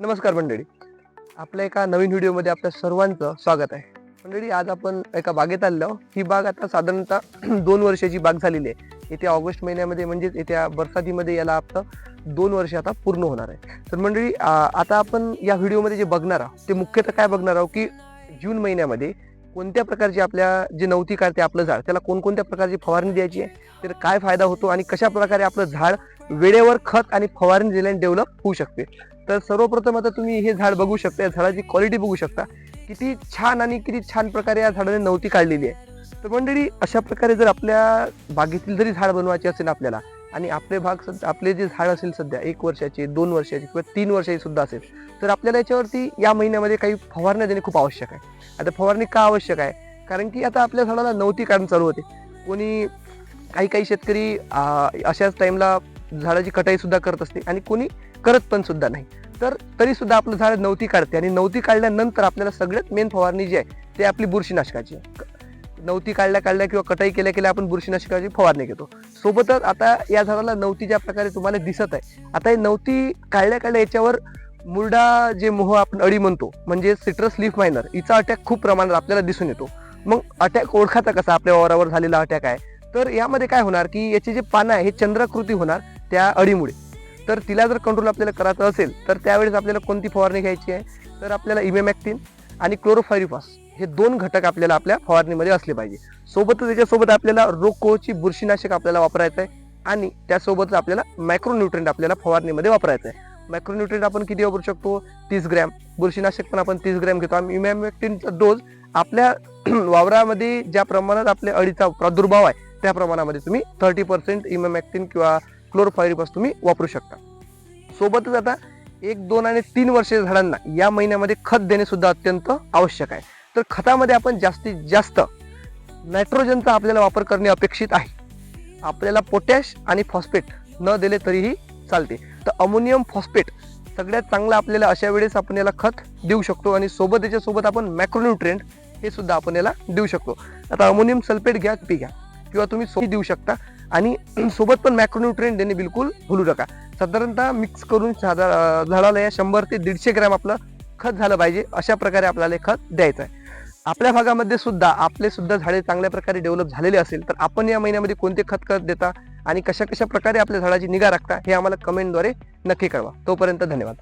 नमस्कार मंडळी. आपल्या एका नवीन व्हिडिओमध्ये आपल्या सर्वांचं स्वागत आहे. मंडळी आज आपण एका बागेत आलेलो ही बाग आता साधारणतः दोन वर्षाची बाग झालेली आहे. येत्या ऑगस्ट महिन्यामध्ये म्हणजेच येत्या बरसातीमध्ये याला आपलं दोन वर्ष आता पूर्ण होणार आहे. तर मंडळी आता आपण या व्हिडिओमध्ये जे बघणार आहोत ते मुख्यतः काय बघणार आहोत की जून महिन्यामध्ये कोणत्या प्रकारची आपल्या जे नवती काढते आपलं झाड त्याला कोणकोणत्या प्रकारची फवारणी द्यायची आहे तर काय फायदा होतो आणि कशा प्रकारे आपलं झाड वेळेवर खत आणि फवारणी दिल्याने डेव्हलप होऊ शकते. तर सर्वप्रथम आता तुम्ही हे झाड बघू शकता या झाडाची क्वालिटी बघू शकता. किती छान आणि किती छान प्रकारे या झाडाने नवती काढलेली आहे. तर मंडळी अशा प्रकारे जर आपल्या बागेतील जरी झाड बनवायचे असेल आपल्याला आणि आपले भाग सध्या आपले जे झाड असेल सध्या एक वर्षाचे दोन वर्षाचे किंवा तीन वर्षाचे सुद्धा असेल तर आपल्याला याच्यावरती या महिन्यामध्ये काही फवारण्या देणे खूप आवश्यक आहे. आता फवारणी का आवश्यक आहे? कारण की आता आपल्या झाडाला नवती काढून चालू होते. कोणी काही काही शेतकरी अशाच टाईमला झाडाची कटाई सुद्धा करत असते आणि कोणी करत पण सुद्धा नाही. तर तरी सुद्धा आपलं झाड नवती काढते आणि नवती काढल्यानंतर आपल्याला सगळ्यात मेन फवारणी जी आहे ते आपली बुरशीनाशकाची नवती काढल्या काढल्या किंवा कटाई केल्या केल्या आपण बुरशीनाशकाची फवारणी घेतो. सोबतच आता या झाडाला नवती ज्या प्रकारे तुम्हाला दिसत आहे आता हे नवती काढल्या काढल्या याच्यावर मुरडा जे मोह आपण अळी म्हणतो म्हणजे सिट्रस लीफ मायनर हिचा अटॅक खूप प्रमाणात आपल्याला दिसून येतो. मग अटॅक ओळखाचा कसा? आपल्या वावरावर झालेला अटॅक आहे. तर यामध्ये काय होणार की याचे जे पानं आहे हे चंद्राकृती होणार. त्या अळीमुळे तर तिला जर कंट्रोल आपल्याला करायचं असेल तर त्यावेळेस आपल्याला कोणती फवारणी घ्यायची आहे? तर आपल्याला इमेमॅक्टिन आणि क्लोरोफायरिफॉस हे दोन घटक आपल्याला आपल्या फवारणीमध्ये असले पाहिजे. सोबतच त्याच्यासोबत आपल्याला रोकोची बुरशीनाशक आपल्याला वापरायचं आहे आणि त्यासोबतच आपल्याला मायक्रोन्युट्रेंट आपल्याला फवारणीमध्ये वापरायचं आहे मायक्रोन्युट्रेंट आपण किती वापरू शकतो? तीस ग्रॅम. बुरशीनाशक पण आपण तीस ग्रॅम घेतो. आणि इमॅमॅक्टिनचा डोस आपल्या वावरामध्ये ज्या प्रमाणात आपल्या अळीचा प्रादुर्भाव आहे त्या प्रमाणामध्ये तुम्ही थर्टी पर्सेंट इमॅमॅक्टिन किंवा क्लोरोफायरिफॉस तुम्ही वापरू शकता. सोबतच आता एक दोन आणि तीन वर्ष झाडांना या महिन्यामध्ये खत देणे सुद्धा अत्यंत आवश्यक आहे. तर खतामध्ये आपण जास्तीत जास्त नायट्रोजनचा आपल्याला वापर करणे अपेक्षित आहे. आपल्याला पोटॅश आणि फॉस्फेट न दिले तरीही चालते. तर अमोनियम फॉस्फेट सगळ्यात चांगलं आपल्याला अशा वेळेस आपण याला खत देऊ शकतो आणि सोबत याच्यासोबत आपण मॅक्रोन्युट्रेंट हे सुद्धा आपण याला देऊ शकतो. आता अमोनियम सल्फेट घ्या पी घ्या. किंवा तुम्ही सोबत देऊ शकता. आणि सोबत पण मॅक्रोन्युट्रेंट देणे बिलकुल भुलू नका. साधारणतः मिक्स करून साधा- झाडाला या शंभर ते दीडशे ग्रॅम आपलं खत झालं पाहिजे अशा प्रकारे आपल्याला खत द्यायचं आहे. आपल्या भागामध्ये सुद्धा आपले सुद्धा झाडे चांगल्या प्रकारे डेव्हलप झालेले असेल तर आपण या महिन्यामध्ये कोणते खत खत देता आणि कशा कशा प्रकारे आपल्या झाडाची निगा राखता हे आम्हाला कमेंटद्वारे नक्की कळवा. तोपर्यंत धन्यवाद.